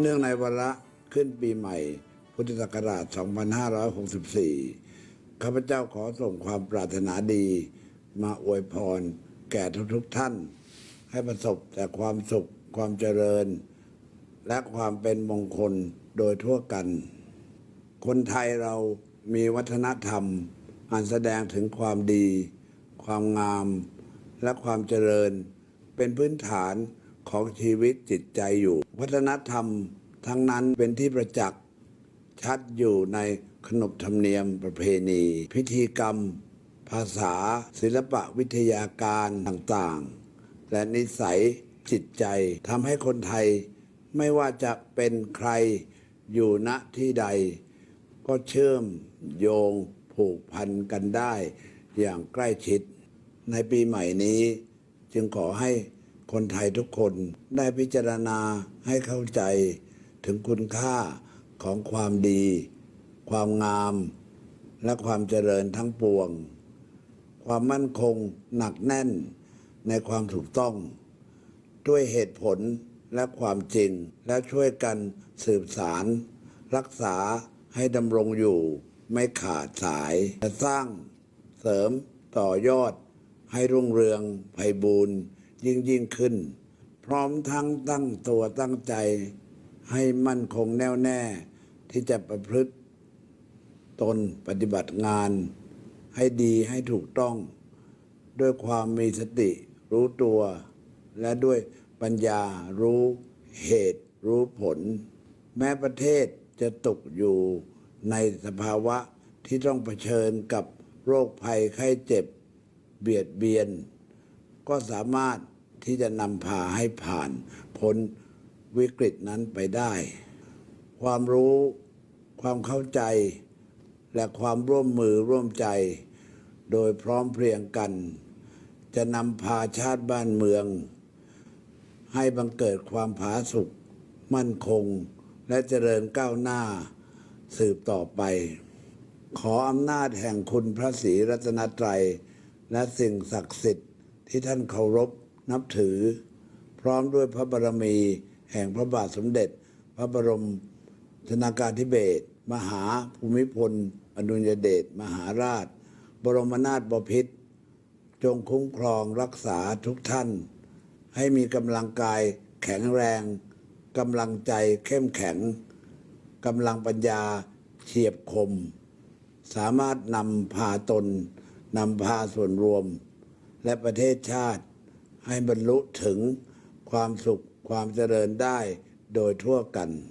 เนื่องในวาระขึ้นปีใหม่ พุทธศักราช 2564 ข้าพเจ้าขอส่งความปรารถนาดี มาอวยพรแก่ทุกๆท่าน ให้ประสบแต่ความสุขความเจริญ และความเป็นมงคลโดยทั่วกัน คนไทยเรามีวัฒนธรรม อันแสดงถึงความดี ความงาม และความเจริญ เป็นพื้นฐาน ของชีวิตจิตใจอยู่ วัฒนธรรมทั้งนั้นเป็นที่ประจักษ์ชัดอยู่ในขนบธรรมเนียมประเพณี พิธีกรรม ภาษา ศิลปะวิทยาการต่างๆ และนิสัยจิตใจทำให้คนไทยไม่ว่าจะเป็นใครอยู่ณที่ใด ก็เชื่อมโยงผูกพันกันได้อย่างใกล้ชิด ในปีใหม่นี้จึงขอให้ คนไทยทุกคนได้พิจารณาให้เข้าใจถึงคุณค่าของความดี ความงาม และความเจริญทั้งปวง ความมั่นคงหนักแน่นในความถูกต้อง ด้วยเหตุผลและความจริงและช่วยกันสืบสาร รักษาให้ดำรงอยู่ไม่ขาดสายและสร้างเสริมต่อยอดให้รุ่งเรืองไพบูรณ์ ยิ่งยิ่งขึ้น พร้อมทั้งตั้งตัวตั้งใจให้มั่นคงแน่วแน่ ที่จะประพฤติตนปฏิบัติงาน ให้ดีให้ถูกต้อง ด้วยความมีสติ รู้ตัว และด้วยปัญญารู้เหตุ รู้ผล แม้ประเทศจะตกอยู่ในสภาวะที่ต้องเผชิญกับโรคภัยไข้เจ็บ เบียดเบียน ก็สามารถ ที่จะนำพาให้ผ่านพ้นวิกฤตนั้นไปได้ ความรู้ความเข้าใจ และความร่วมมือร่วมใจ โดยพร้อมเพรียงกัน จะนำพาชาติบ้านเมือง ให้บังเกิดความผาสุกมั่นคง และเจริญก้าวหน้าสืบต่อไป ขออำนาจแห่งคุณพระศรีรัตนตรัย และสิ่งศักดิ์สิทธิ์ที่ท่านเคารพ นับถือ พร้อมด้วยพระบารมี แห่งพระบาทสมเด็จ พระบรมชนากาธิเบศรมหาภูมิพล อดุลยเดชมหาราช บรมนาถบพิตรจงคุ้มครองรักษาทุกท่าน ให้มีกำลังกายแข็งแรงกำลังใจเข้มแข็งกำลังปัญญาเฉียบคม สามารถนำพาตนนำพาส่วนรวม และประเทศชาติ ให้บรรลุถึงความสุขความเจริญได้โดยทั่วกัน